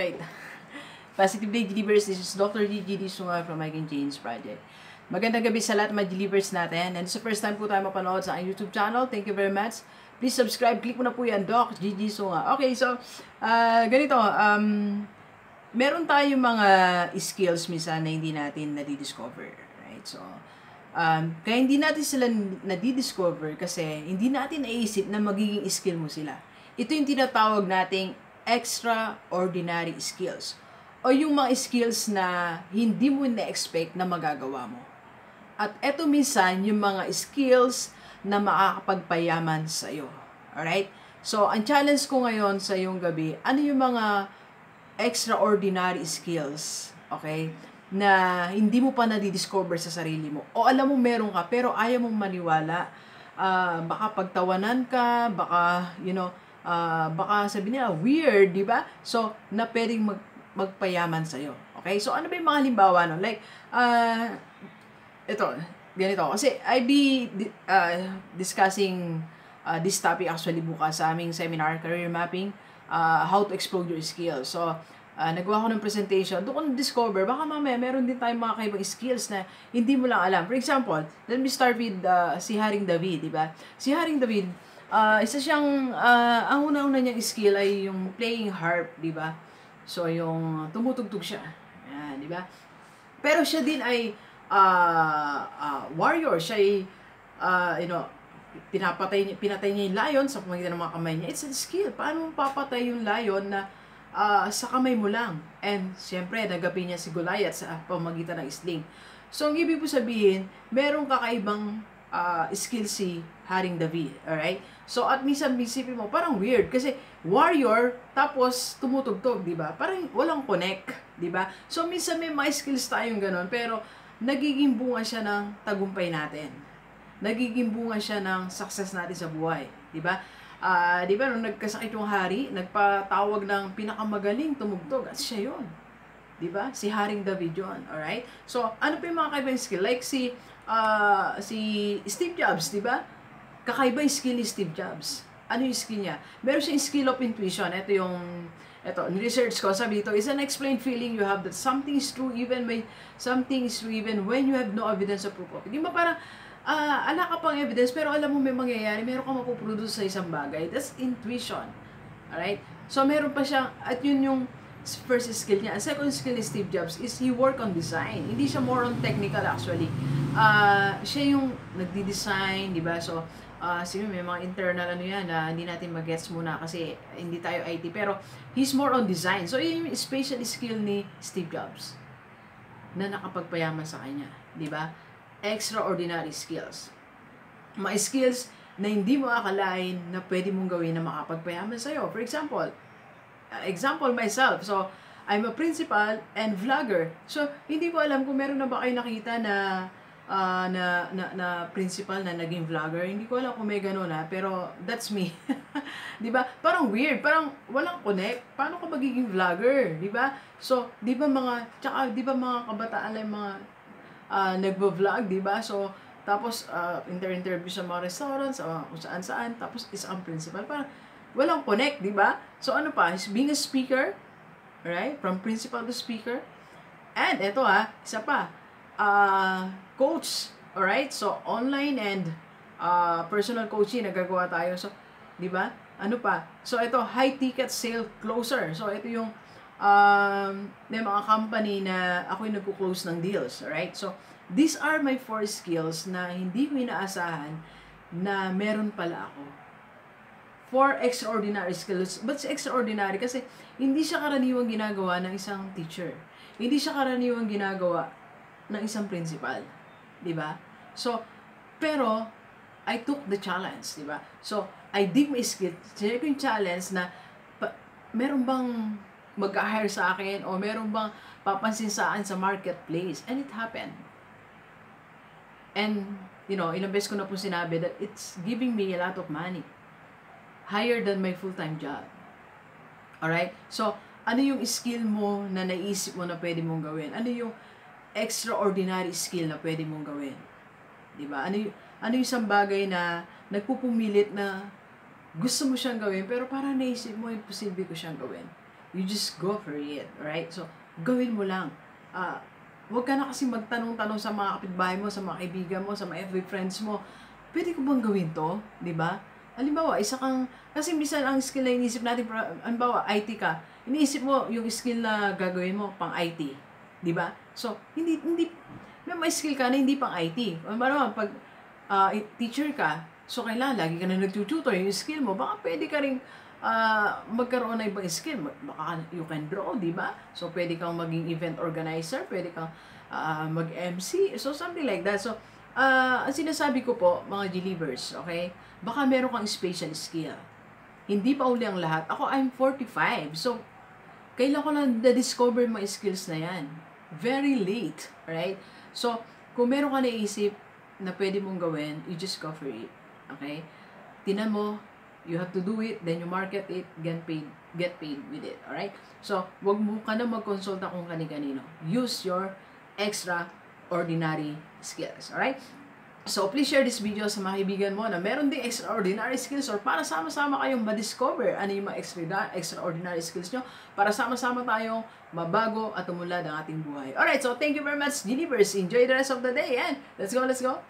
Right. Positive Day Delivers. This is Dr. Gigi Sunga from Mike and James Project. Magandang gabi sa lahat mga delivers natin. And sa first time po tayo mapanood sa aking YouTube channel, thank you very much. Please subscribe. Click mo na po yan, Doc Gigi Sunga. Okay, so, uh, ganito. Um, meron tayong mga skills minsan na hindi natin nadidiscover. Right? So, um, kaya hindi natin sila nadidiscover kasi hindi natin naisip na magiging skill mo sila. Ito yung tinatawag nating extraordinary skills o yung mga skills na hindi mo na-expect na magagawa mo. At eto minsan yung mga skills na makakapagpayaman sa iyo. Alright? So, ang challenge ko ngayon sa yung gabi, ano yung mga extraordinary skills, okay, na hindi mo pa nadidiscover sa sarili mo. O alam mo meron ka, pero ayaw mong maniwala. Uh, baka pagtawanan ka, baka, you know, uh, baka sabi niya, weird, di ba? So, na pwedeng mag, magpayaman sa'yo. Okay? So, ano ba yung mga halimbawa no? Like, uh, ito, ganito. Kasi, I be uh, discussing uh, this topic actually bukas sa aming seminar, Career Mapping, uh, How to Explode Your Skills. So, uh, nagawa ko ng presentation, doon ko na-discover, baka mamaya meron din tayong mga kaibang skills na hindi mo lang alam. For example, let me start with uh, si Haring David, di ba? Si Haring David, uh, isa siyang, uh, ang una-una niyang skill ay yung playing harp, di ba? So, yung tumutugtog siya. Ayan, di ba? Pero siya din ay uh, uh, warrior. Siya ay, uh, you know, pinapatay niya, pinatay niya yung lion sa pamagitan ng mga kamay niya. It's a skill. Paano papatay yung lion na uh, sa kamay mo lang? And, siyempre, nagapi niya si Goliath sa pamagitan ng sling. So, ang ibig po sabihin, merong kakaibang uh, skill si Haring David. Alright? So, at minsan, isipin mo, parang weird. Kasi, warrior, tapos tumutugtog, di ba? Parang walang connect, di ba? So, minsan may mga skills tayong ganun, pero nagiging bunga siya ng tagumpay natin. Nagiging bunga siya ng success natin sa buhay, di ba? Uh, di ba, nung nagkasakit yung hari, nagpatawag ng pinakamagaling tumugtog, at siya yun. Di ba? Si Haring David yun, alright? So, ano pa yung mga kaibang skill? Like si, uh, si Steve Jobs, di ba? Kakaiba yung skill ni Steve Jobs. Ano yung skill niya? Meron siyang skill of intuition. Ito yung, ito, research ko, sabi dito, is an explained feeling you have that something is true even when something is true even when you have no evidence of proof of it. Di ba parang, uh, ala ka pang evidence, pero alam mo may mangyayari, meron ka mapuproduce sa isang bagay. That's intuition. Alright? So, meron pa siyang, at yun yung first skill niya. Ang second skill ni Steve Jobs is he work on design. Hindi siya more on technical actually. Uh, siya yung nagdi-design, di ba? So, uh, sino may mga internal ano yan na hindi natin mag-gets muna kasi hindi tayo IT. Pero, he's more on design. So, yun yung special skill ni Steve Jobs na nakapagpayaman sa kanya. Di ba? Extraordinary skills. Mga skills na hindi mo akalain na pwede mong gawin na makapagpayaman sa'yo. For example, example myself. So, I'm a principal and vlogger. So, hindi ko alam kung meron na ba kayo nakita na uh, na, na, na principal na naging vlogger. Hindi ko alam kung may gano'n na, pero that's me. 'Di ba? Parang weird, parang walang connect. Paano ka magiging vlogger, 'di ba? So, 'di ba mga tsaka 'di ba mga kabataan lang mga uh, nagvo-vlog, 'di ba? So, tapos uh, inter-interview sa mga restaurants, uh, saan-saan, tapos isang principal. Parang walang connect, di ba? So ano pa, being a speaker, right? From principal to speaker. And ito ah, isa pa, uh, coach, alright? So online and uh, personal coaching nagagawa tayo. So, di ba? Ano pa? So ito, high ticket sale closer. So ito yung um, may mga company na ako yung nagko-close ng deals, alright? So, these are my four skills na hindi ko inaasahan na meron pala ako for extraordinary skills. But extraordinary kasi hindi siya karaniwang ginagawa ng isang teacher. Hindi siya karaniwang ginagawa ng isang principal. ba? So, pero I took the challenge, 'di ba? So, I dig my skill. Sinare ko yung challenge na pa, meron bang mag-hire sa akin o meron bang papansin sa akin sa marketplace. And it happened. And, you know, ilang beses ko na po sinabi that it's giving me a lot of money higher than my full-time job. Alright? So, ano yung skill mo na naisip mo na pwede mong gawin? Ano yung extraordinary skill na pwede mong gawin? Di ba? Ano yung, ano yung isang bagay na nagpupumilit na gusto mo siyang gawin, pero parang naisip mo, imposible ko siyang gawin. you just go for it, right? So, gawin mo lang. Ah, huwag ka na kasi magtanong-tanong sa mga kapitbahay mo, sa mga kaibigan mo, sa mga FB friends mo. Pwede ko bang gawin to? ba? Halimbawa, isa kang, kasi minsan ang skill na iniisip natin, halimbawa, IT ka, iniisip mo yung skill na gagawin mo pang IT. Di ba? So, hindi, hindi, may may skill ka na hindi pang IT. Ano naman, pag ah, teacher ka, so kailangan lagi ka na nagtututor yung skill mo, baka pwede ka rin ah, magkaroon ng ibang skill. Baka you can draw, di ba? So, pwede kang maging event organizer, pwede kang ah, mag-MC, so something like that. So, ah, ang sinasabi ko po, mga G-Leavers, okay? Baka meron kang special skill. Hindi pa uli ang lahat. Ako, I'm 45. So, kailan ko lang na-discover mga skills na yan. Very late, right? So, kung meron ka naisip na pwede mong gawin, you just go for it. Okay? Tinan mo, you have to do it, then you market it, get paid, get paid with it. Alright? So, wag mo ka na magkonsulta kung kani-kanino. Use your extraordinary skills. Alright? So, please share this video sa mga kaibigan mo na meron ding extraordinary skills or para sama-sama kayong ma-discover ano yung mga extra, extraordinary skills nyo para sama-sama tayong mabago at umunlad ang ating buhay. Alright, so thank you very much, Universe. Enjoy the rest of the day and let's go, let's go.